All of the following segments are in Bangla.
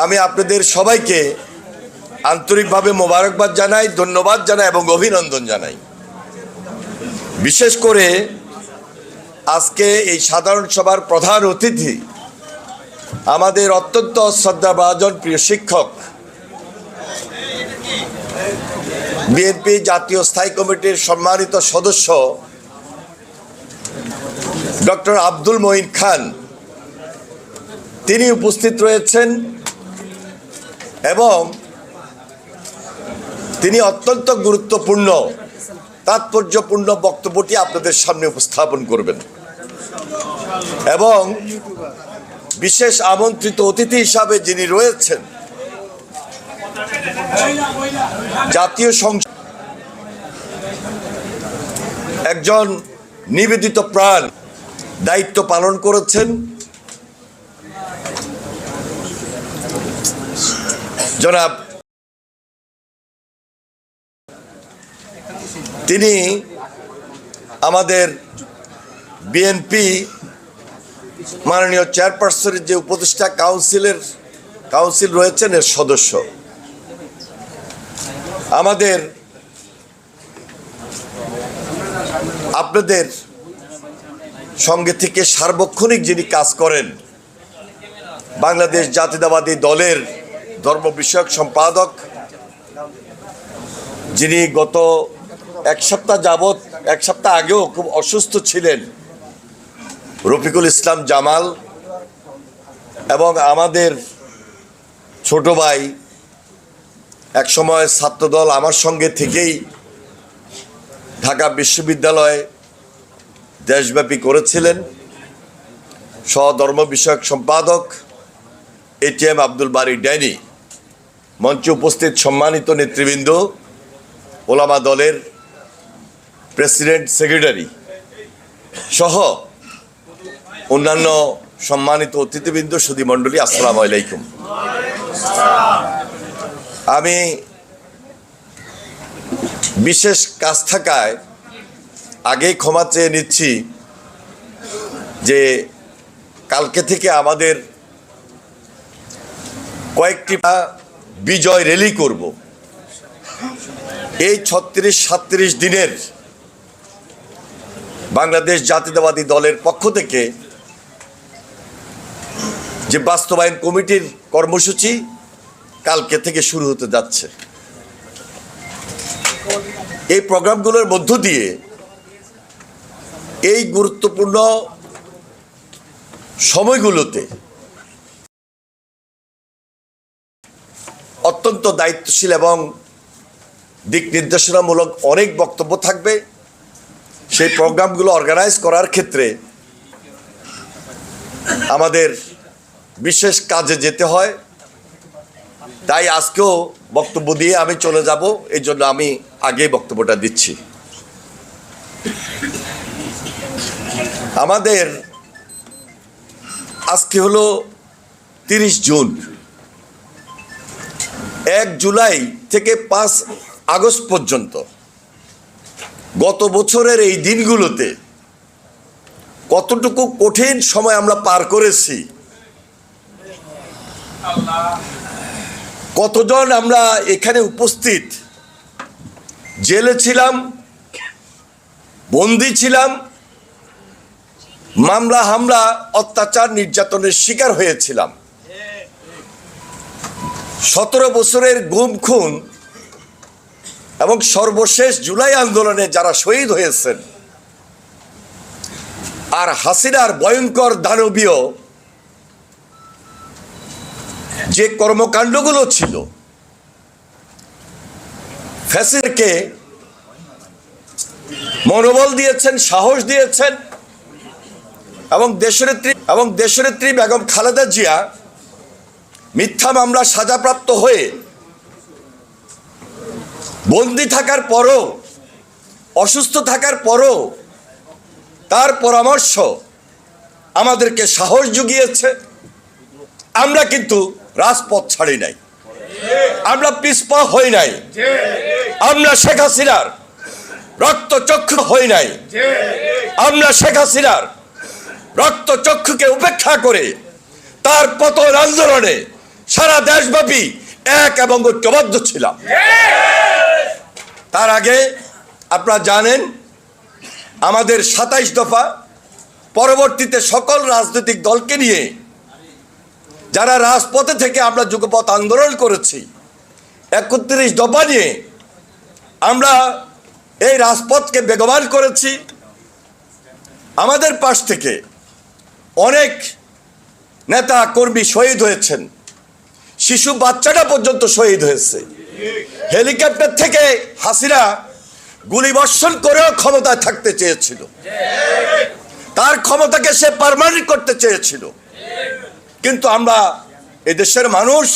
আমি আপনাদের সবাইকে আন্তরিকভাবে মোবারকবাদ জানাই, ধন্যবাদ জানাই এবং অভিনন্দন জানাই। বিশেষ করে আজকে এই সাধারণ সভার প্রধান অতিথি আমাদের অত্যন্ত শ্রদ্ধাভাজন প্রিয় শিক্ষক, বিএনপি জাতীয় স্থায়ী কমিটির সম্মানিত সদস্য ডক্টর আব্দুল মঈন খান। তিনি উপস্থিত রয়েছেন এবং তিনি অত্যন্ত গুরুত্বপূর্ণ, তাৎপর্যপূর্ণ বক্তব্যটি আপনাদের সামনে উপস্থাপন করবেন। এবং বিশেষ আমন্ত্রিত অতিথি হিসাবে যিনি রয়েছেন, জাতীয় সংসদ একজন নিবেদিত প্রাণ দায়িত্ব পালন করেছেন। জনাব। তিনি আমাদের বিএনপি মাননীয় চেয়ারপারসনের যে উপদেষ্টা কাউন্সিলের, কাউন্সিল রয়েছেন এর সদস্য। আমাদের আপনাদের সঙ্গে থেকে সার্বক্ষণিক যিনি কাজ করেন, বাংলাদেশ জাতীয়তাবাদী দলের ধর্ম বিষয়ক সম্পাদক, যিনি গত এক সপ্তাহ যাবৎ, এক সপ্তাহ আগেও খুব অসুস্থ ছিলেন, রফিকুল ইসলাম জামাল এবং আমাদের ছোট ভাই, এক সময় ছাত্রদল আমার সঙ্গে থেকেই ঢাকা বিশ্ববিদ্যালয়ে দেশব্যাপী করেছিলেন। সধর্ম বিষয়ক সম্পাদক এটিএম আব্দুল বারি ড্যানি মঞ্চে উপস্থিত সম্মানিত নেতৃবৃন্দ, ওলামা দলের প্রেসিডেন্ট, সেক্রেটারি সহ অন্যান্য সম্মানিত অতিথিবৃন্দ সুদী মণ্ডলী, আসসালামু আলাইকুম। আমি বিশেষ কাজ থাকায় আগেই ক্ষমা চেয়ে নিচ্ছি যে কালকে থেকে আমাদের কয়েকটি বিজয় র্যালি করব। এই ছত্রিশ সাত্রিশ দিনের বাংলাদেশ জাতীয়তাবাদী দলের পক্ষ থেকে যে বাস্তবায়ন কমিটির কর্মসূচি কালকে থেকে শুরু হতে যাচ্ছে। এই প্রোগ্রামগুলোর মধ্য দিয়ে এই গুরুত্বপূর্ণ সময়গুলোতে অত্যন্ত দায়িত্বশীল এবং দিক নির্দেশনামূলক অনেক বক্তব্য থাকবে। সেই প্রোগ্রামগুলো অর্গানাইজ করার ক্ষেত্রে আমাদের বিশেষ কাজে যেতে হয়। তাই আজকেও বক্তব্য দিয়ে আমি চলে যাব, এই জন্য আমি আগে বক্তব্যটা দিচ্ছি। আমাদের আজকে হলো তিরিশ জুন। এক জুলাই থেকে পাঁচ আগস্ট পর্যন্ত। গত বছরের এই দিনগুলোতে কতটুকু কঠিন সময় আমরা পার করেছি, কতজন আমরা এখানে উপস্থিত, জেলে ছিলাম, বন্দি ছিলাম, মামলা হামলা, অত্যাচার, নির্যাতনের শিকার হয়েছিলাম। সতেরো বছরের গুম খুন এবং সর্বশেষ জুলাই আন্দোলনে যারা শহীদ হয়েছেন, আর হাসিনার ভয়ঙ্কর দানবীয় যে কর্মকাণ্ডগুলো ছিল, ফ্যাসিরকে মনোবল দিয়েছেন, সাহস দিয়েছেন এবং দেশনেত্রী এবং দেশনেত্রী বেগম খালেদা জিয়া মিথ্যা মামলা সাজাপ্রাপ্ত হয়ে বন্দি থাকার পরও, অসুস্থ থাকার পরও তার পরামর্শ আমাদেরকে সাহস জুগিয়েছে। আমরা কিন্তু রাজপথ ছাড়ি নাই। আমরা পিসপা হই নাই। আমরা শেখ হাসিনার রক্তচক্ষু হই নাই। আমরা শেখ হাসিনার রক্তচক্ষুকে উপেক্ষা করে তার পতন আন্দোলনে সারা দেশব্যাপী এক এবং ঐক্যবদ্ধ ছিলাম। তার আগে আপনারা জানেন, আমাদের সাতাইশ দফা পরবর্তীতে সকল রাজনৈতিক দলকে নিয়ে যারা রাজপথে থেকে আমরা যুগপথ আন্দোলন করেছি, একত্রিশ দফা নিয়ে আমরা এই রাজপথকে বেগবান করেছি। আমাদের পাশ থেকে অনেক নেতা কর্মী শহীদ হয়েছেন। শিশু বাচ্চাটা পর্যন্ত শহীদ হয়েছে। হেলিকপ্টার থেকে হাসিনা গুলিবর্ষণ করেও ক্ষমতায় থাকতে চেয়েছিল। তার ক্ষমতাকে সে পারমানেন্ট করতে চেয়েছিল। কিন্তু আমরা এদেশের মানুষ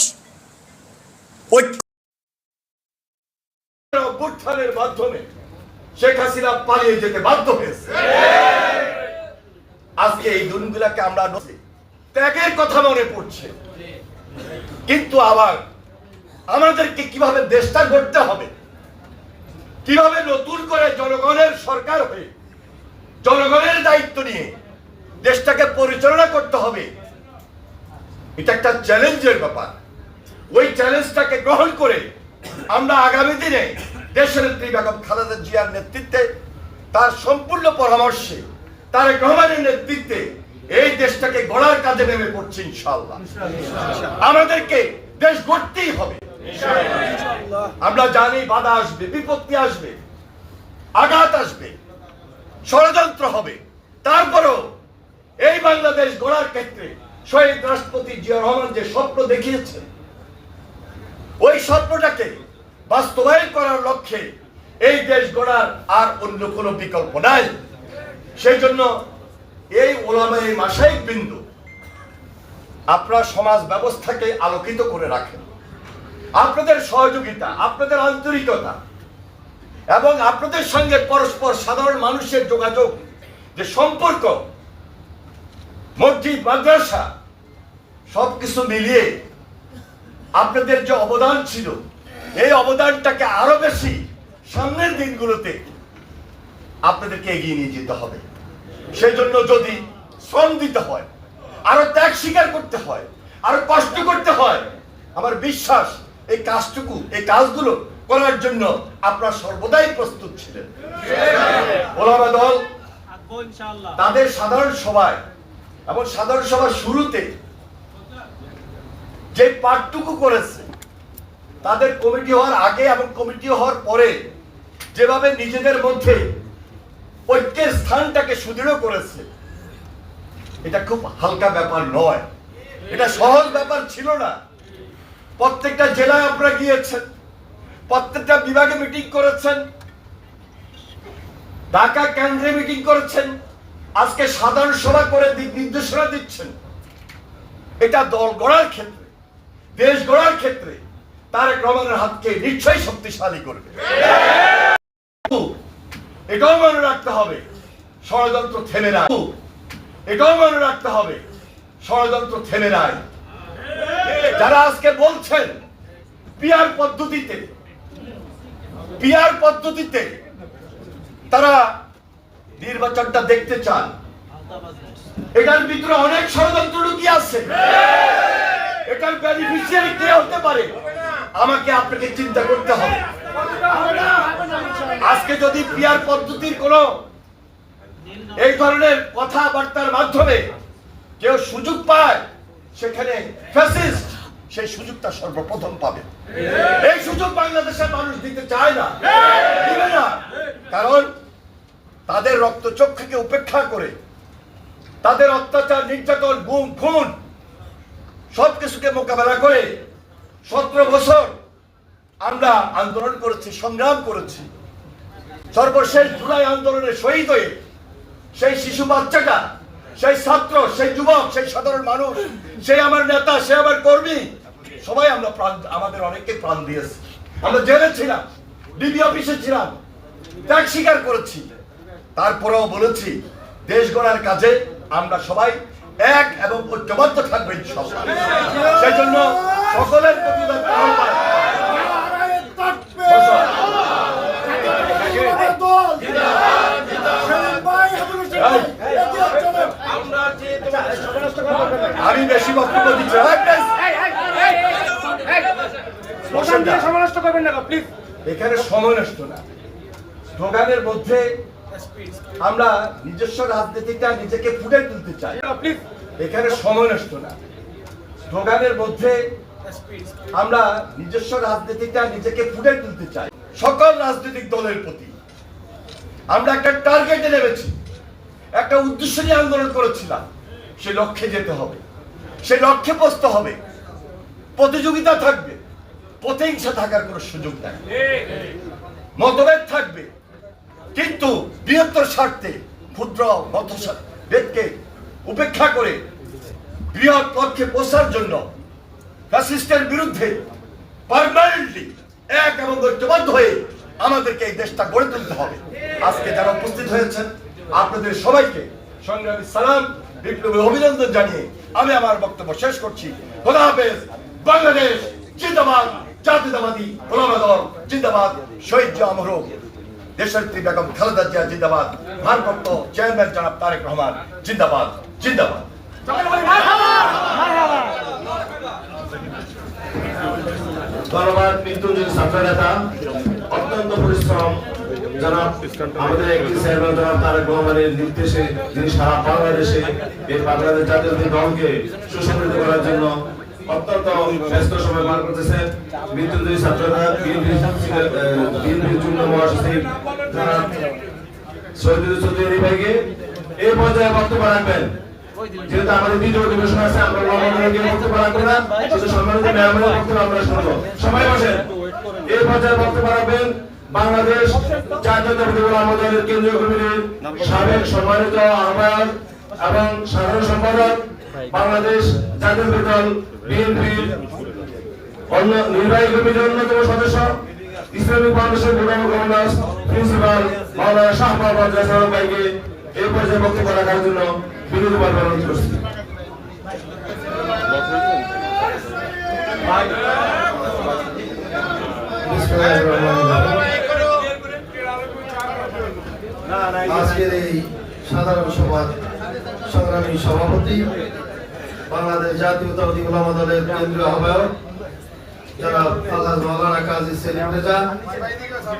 অভ্যুত্থানের শেখ হাসিনা পালিয়ে যেতে বাধ্য হয়েছে। আজকে এই দিনগুলাকে আমরা ত্যাগের কথা মনে পড়ছে। কিন্তু আবার আমাদেরকে কীভাবে দেশটা গড়তে হবে? কীভাবে নতুন করে জনগণের সরকার হয়ে, জনগণের দায়িত্ব নিয়ে দেশটাকে পরিচালনা করতে হবে? এটা একটা চ্যালেঞ্জের ব্যাপার। ওই চ্যালেঞ্জটাকে গ্রহণ করে আমরা আগামী দিনে দেশের নেত্রী বেগম খালেদা জিয়ার নেতৃত্বে তার সম্পূর্ণ পরামর্শে, তার রহমানের নেতৃত্বে এই দেশটাকে গড়ার কাজে নেমে পড়ছে ইনশাআল্লাহ। আমাদেরকে দেশ গড়তেই হবে। আমরা জানি বাধা আসবে, বিপত্তি আসবে, আঘাত আসবে, ষড়যন্ত্র হবে। তারপরও এই বাংলাদেশ গড়ার ক্ষেত্রে শহীদ রাষ্ট্রপতি জিয়া রহমান যে স্বপ্ন দেখিয়েছেন, ওই স্বপ্নটাকে বাস্তবায়ন করার লক্ষ্যে এই দেশ গড়ার আর অন্য কোনো বিকল্প নাই। সেই জন্য এই ওলামাই মাসায়িক বিন্দু আপনার সমাজ ব্যবস্থাকে আলোকিত করে রাখেন। আপনাদের সহযোগিতা, আপনাদের আন্তরিকতা এবং আপনাদের সঙ্গে পরস্পর সাধারণ মানুষের যোগাযোগ, যে সম্পর্ক, মসজিদ, মাদ্রাসা, সবকিছু মিলিয়ে আপনাদের যে অবদান ছিল, এই অবদানটাকে আরও বেশি সামনের দিনগুলোতে আপনাদেরকে এগিয়ে নিয়ে যেতে হবে। সেই জন্য যদি শ্রম দিতে হয়, আরও ত্যাগ স্বীকার করতে হয়, আরও কষ্ট করতে হয়, আমার বিশ্বাস এই কাজটুকু, এই কাজগুলো করার জন্য আপনারা সর্বদাই প্রস্তুত ছিলেন। দল, তাদের সাধারণ সভায়, এবং সাধারণ সভার শুরুতে যে পাঠটুকু করেছে, তাদের কমিটি হওয়ার আগে এবং কমিটি হওয়ার পরে যেভাবে নিজেদের মধ্যে ঐক্যের স্থানটাকে সুদৃঢ় করেছে। এটা খুব হালকা ব্যাপার নয়। এটা সহজ ব্যাপার ছিল না। প্রত্যেকটা জেলায় আপনারা গিয়েছেন। প্রত্যেকটা বিভাগে মিটিং করেছেন। ঢাকা কেন্দ্রে মিটিং করেছেন। আজকে সাধারণ সভা করে দিক নির্দেশনা দিচ্ছেন। এটা দল গড়ার ক্ষেত্রে, দেশ গড়ার ক্ষেত্রে তারেক রহমানের হাতকে নিশ্চয়ই শক্তিশালী করবে। এটাও মনে রাখতে হবে, ষড়যন্ত্র থেমে নাই। এটাও মনে রাখতে হবে, ষড়যন্ত্র থেমে নাই। যারা আজকে বলছেন, পিয়ার পদ্ধতিতে পিয়ার পদ্ধতিতে তারা নির্বাচনটা দেখতে চান। এটার ভিতরে অনেক ষড়যন্ত্র লুকিয়ে আছে। এটার বেনিফিশিয়ারি কে হতে পারে, আমাকে আপনাকে চিন্তা করতে হবে। আজকে যদি পিয়ার পদ্ধতির কোন এই ধরনের কথাবার্তার মাধ্যমে কেউ সুযোগ পায়, সেখানে ফ্যাসিস্ট সেই সুযোগটা সর্বপ্রথম পাবে। এই সুযোগ বাংলাদেশের মানুষ দিতে চায় না, দিবে না। কারণ তাদের রক্তচক্ষুকে উপেক্ষা করে তাদের অত্যাচার, নির্যাতন, গুম, খুন, সবকিছুকে মোকাবেলা করে সতেরো বছর আমরা আন্দোলন করেছি, সংগ্রাম করেছি। সর্বশেষ জুলাই আন্দোলনে শহীদ হয়ে সেই শিশু বাচ্চাটা, সেই ছাত্র, সেই যুবক, সেই সাধারণ মানুষ সেই আমার নেতা, সে আমার কর্মী, সবাই আমরা প্রাণ, আমাদের অনেকে প্রাণ দিয়েছি। আমরা জেলে ছিলাম, ডিবি অফিসে ছিলাম, ত্যাগ স্বীকার করেছি। তারপরেও বলেছি, দেশ গড়ার কাজে আমরা সবাই এক এবং ঐক্যবদ্ধ থাকব সেই জন্য সকলের প্রতিবাদ আমি বেশি বক্তব্য দিচ্ছি এখানে সময় নষ্ট না স্লোগানের মধ্যে আমরা নিজস্ব রাজনীতিটা নিজেকে ফুটে তুলতে চাই। এখানে সময় নষ্ট না। স্লোগানের মধ্যে আমরা নিজস্ব রাজনীতিটা নিজেকে ফুটে তুলতে চাই। সকল রাজনৈতিক দলের প্রতি আমরা একটা টার্গেটে নেমেছি। একটা উদ্দেশ্য নিয়ে আন্দোলন করেছিলাম, সে লক্ষ্যে যেতে হবে। সে লক্ষ্যে পৌঁছতে হবে। প্রতিযোগিতা থাকবে, প্রতিহিংসা থাকার কোনো সুযোগ নাই। মতভেদ থাকবে, কিন্তু বৃহত্তর স্বার্থে, ক্ষুদ্র মতভেদকে উপেক্ষা করে বৃহৎ পক্ষে পৌঁছার জন্য ফ্যাসিস্টের বিরুদ্ধে পারমানেন্টলি এক এবং ঐক্যবদ্ধ হয়ে আমাদেরকে এই দেশটা গড়ে তুলতে হবে। আজকে যারা উপস্থিত হয়েছেন আপনাদের সবাইকে সংগ্রামী সালাম, বিপ্লবী অভিনন্দন জানিয়ে আমি আমার বক্তব্য শেষ করছি। খোদা হাফেজ, বাংলাদেশ জিন্দাবাদ, জাতীয়তাবাদী ওলামা দল জিন্দাবাদ, শহীদ হোক দেশনেত্রী বেগম খালেদা জিয়া জিন্দাবাদ, ভারপ্রাপ্ত চেয়ারম্যান জনাব তারেক রহমান জিন্দাবাদ জিন্দাবাদ। ধন্যবাদ, মৃত্যুঞ্জয় ছাত্র নেতা অত্যন্ত পরিশ্রম জনাব আমাদের একটি নির্দেশে সারা বাংলাদেশে এই দলকে সুসংগঠিত করার জন্য অত্যন্ত ব্যস্ত সময় পার করতেছেন মৃত্যুঞ্জয় ছাত্র নেতা বিএনপি বিএনপির যুগ্ম মহাসচিব জনাব শহীদুল চৌধুরী ভাইকে এই পর্যায়ে যেহেতু আমাদের দ্বিতীয় অধিবেশন আছে, আমরা গিয়ে না সম্মানিত বক্তব্য আমরা শুনব। সবাই বসেন। এই পর্যায়ে বক্তব্য রাখবেন বাংলাদেশ জাতীয়তাবাদী আমাদের কেন্দ্রীয় কমিটির সাবেক সম্মানিত আহ্বায়ক এবং সাধারণ সম্পাদক বাংলাদেশ জাতীয় দল বিএনপির অন্য নির্বাহী কমিটির অন্যতম সদস্য, Islamic foundation program commander principal মাওলানা শাহ মোহাম্মদ জাসার ভাইকে এই পর্যায়ে বক্তব্য রাখার জন্য বিনোদন অনুরোধ করছি। আজকের এই সাধারণ সভার সংগ্রামী সভাপতি, বাংলাদেশ জাতীয়তাবাদী ওলামা দলের কেন্দ্রীয় আহ্বায়ক যারা আল্লাহ মাওলানা কাজী সেলিম রেজা